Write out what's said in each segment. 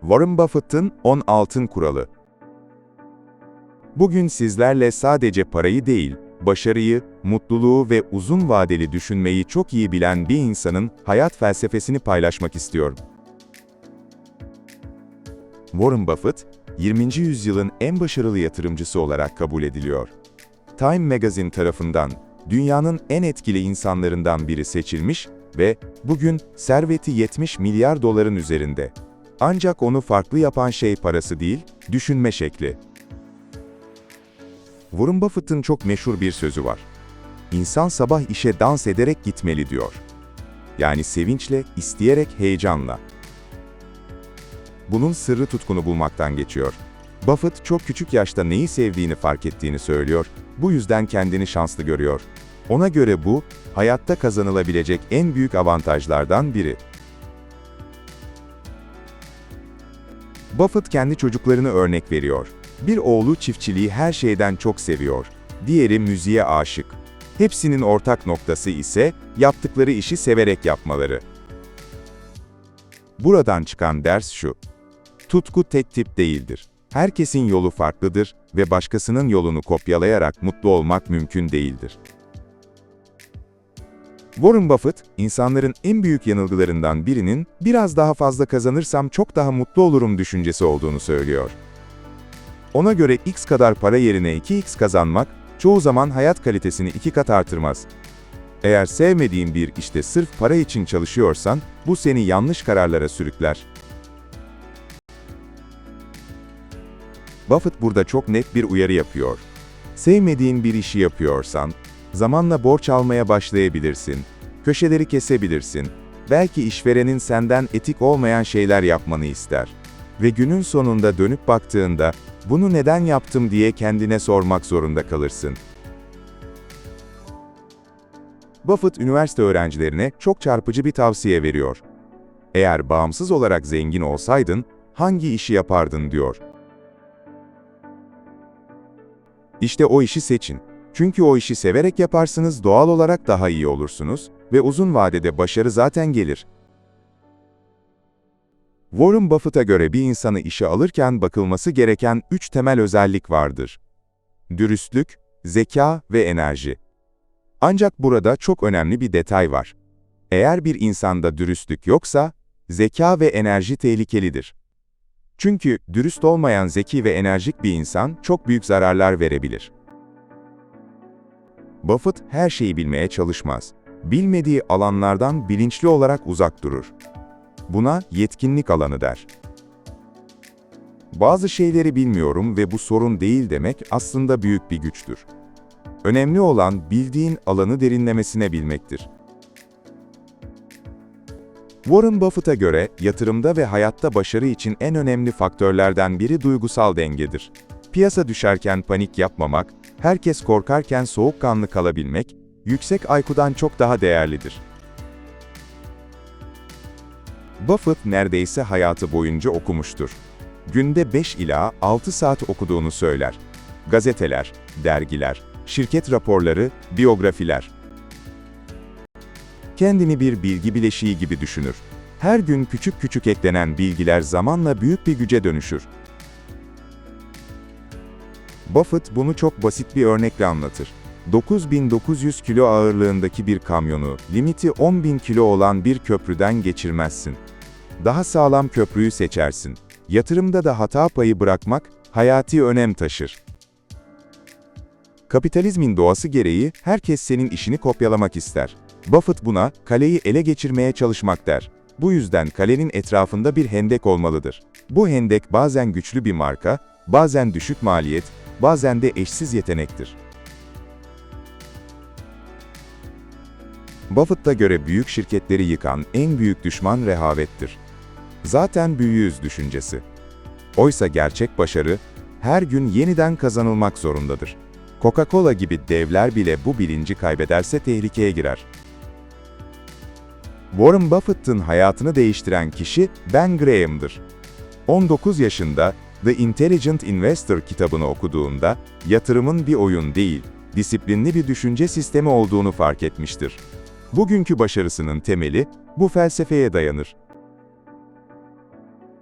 Warren Buffett'ın 10 altın kuralı. Bugün sizlerle sadece parayı değil, başarıyı, mutluluğu ve uzun vadeli düşünmeyi çok iyi bilen bir insanın hayat felsefesini paylaşmak istiyorum. Warren Buffett, 20. yüzyılın en başarılı yatırımcısı olarak kabul ediliyor. Time Magazine tarafından dünyanın en etkili insanlarından biri seçilmiş ve bugün serveti 70 milyar doların üzerinde. Ancak onu farklı yapan şey parası değil, düşünme şekli. Warren Buffett'ın çok meşhur bir sözü var. İnsan sabah işe dans ederek gitmeli diyor. Yani sevinçle, isteyerek, heyecanla. Bunun sırrı tutkunu bulmaktan geçiyor. Buffett çok küçük yaşta neyi sevdiğini fark ettiğini söylüyor, bu yüzden kendini şanslı görüyor. Ona göre bu, hayatta kazanılabilecek en büyük avantajlardan biri. Buffett kendi çocuklarını örnek veriyor. Bir oğlu çiftçiliği her şeyden çok seviyor. Diğeri müziğe aşık. Hepsinin ortak noktası ise yaptıkları işi severek yapmaları. Buradan çıkan ders şu. Tutku tek tip değildir. Herkesin yolu farklıdır ve başkasının yolunu kopyalayarak mutlu olmak mümkün değildir. Warren Buffett, insanların en büyük yanılgılarından birinin biraz daha fazla kazanırsam çok daha mutlu olurum düşüncesi olduğunu söylüyor. Ona göre x kadar para yerine 2x kazanmak, çoğu zaman hayat kalitesini iki kat artırmaz. Eğer sevmediğin bir işte sırf para için çalışıyorsan, bu seni yanlış kararlara sürükler. Buffett burada çok net bir uyarı yapıyor. Sevmediğin bir işi yapıyorsan, zamanla borç almaya başlayabilirsin, köşeleri kesebilirsin, belki işverenin senden etik olmayan şeyler yapmanı ister. Ve günün sonunda dönüp baktığında, bunu neden yaptım diye kendine sormak zorunda kalırsın. Buffett üniversite öğrencilerine çok çarpıcı bir tavsiye veriyor. Eğer bağımsız olarak zengin olsaydın, hangi işi yapardın diyor. İşte o işi seçin. Çünkü o işi severek yaparsınız, doğal olarak daha iyi olursunuz ve uzun vadede başarı zaten gelir. Warren Buffett'a göre bir insanı işe alırken bakılması gereken üç temel özellik vardır. Dürüstlük, zeka ve enerji. Ancak burada çok önemli bir detay var. Eğer bir insanda dürüstlük yoksa, zeka ve enerji tehlikelidir. Çünkü dürüst olmayan zeki ve enerjik bir insan çok büyük zararlar verebilir. Buffett her şeyi bilmeye çalışmaz. Bilmediği alanlardan bilinçli olarak uzak durur. Buna yetkinlik alanı der. Bazı şeyleri bilmiyorum ve bu sorun değil demek aslında büyük bir güçtür. Önemli olan bildiğin alanı derinlemesine bilmektir. Warren Buffett'a göre yatırımda ve hayatta başarı için en önemli faktörlerden biri duygusal dengedir. Piyasa düşerken panik yapmamak, herkes korkarken soğukkanlı kalabilmek, yüksek IQ'dan çok daha değerlidir. Buffett neredeyse hayatı boyunca okumuştur. Günde 5 ila 6 saat okuduğunu söyler. Gazeteler, dergiler, şirket raporları, biyografiler. Kendini bir bilgi bileşiği gibi düşünür. Her gün küçük küçük eklenen bilgiler zamanla büyük bir güce dönüşür. Buffett bunu çok basit bir örnekle anlatır. 9900 kilo ağırlığındaki bir kamyonu, limiti 10.000 kilo olan bir köprüden geçirmezsin. Daha sağlam köprüyü seçersin. Yatırımda da hata payı bırakmak, hayati önem taşır. Kapitalizmin doğası gereği herkes senin işini kopyalamak ister. Buffett buna, kaleyi ele geçirmeye çalışmak der. Bu yüzden kalenin etrafında bir hendek olmalıdır. Bu hendek bazen güçlü bir marka, bazen düşük maliyet, bazen de eşsiz yetenektir. Buffett'a göre büyük şirketleri yıkan en büyük düşman rehavettir. Zaten büyüğüz düşüncesi. Oysa gerçek başarı, her gün yeniden kazanılmak zorundadır. Coca-Cola gibi devler bile bu bilinci kaybederse tehlikeye girer. Warren Buffett'ın hayatını değiştiren kişi Ben Graham'dır. 19 yaşında The Intelligent Investor kitabını okuduğunda, yatırımın bir oyun değil, disiplinli bir düşünce sistemi olduğunu fark etmiştir. Bugünkü başarısının temeli, bu felsefeye dayanır.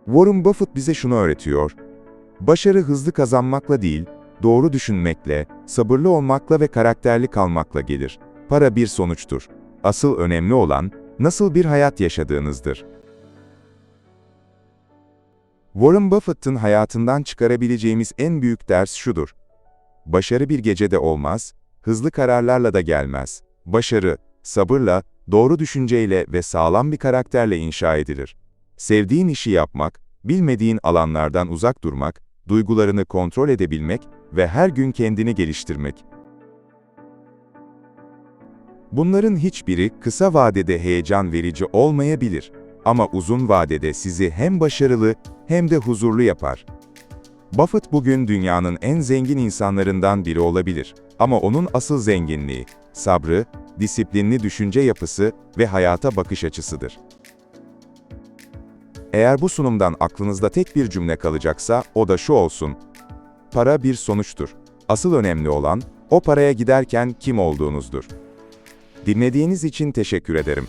Warren Buffett bize şunu öğretiyor. Başarı hızlı kazanmakla değil, doğru düşünmekle, sabırlı olmakla ve karakterli kalmakla gelir. Para bir sonuçtur. Asıl önemli olan, nasıl bir hayat yaşadığınızdır. Warren Buffett'ın hayatından çıkarabileceğimiz en büyük ders şudur. Başarı bir gecede olmaz, hızlı kararlarla da gelmez. Başarı, sabırla, doğru düşünceyle ve sağlam bir karakterle inşa edilir. Sevdiğin işi yapmak, bilmediğin alanlardan uzak durmak, duygularını kontrol edebilmek ve her gün kendini geliştirmek. Bunların hiçbiri kısa vadede heyecan verici olmayabilir ama uzun vadede sizi hem başarılı hem de huzurlu yapar. Buffett bugün dünyanın en zengin insanlarından biri olabilir ama onun asıl zenginliği, sabrı, disiplinli düşünce yapısı ve hayata bakış açısıdır. Eğer bu sunumdan aklınızda tek bir cümle kalacaksa o da şu olsun. Para bir sonuçtur. Asıl önemli olan, o paraya giderken kim olduğunuzdur. Dinlediğiniz için teşekkür ederim.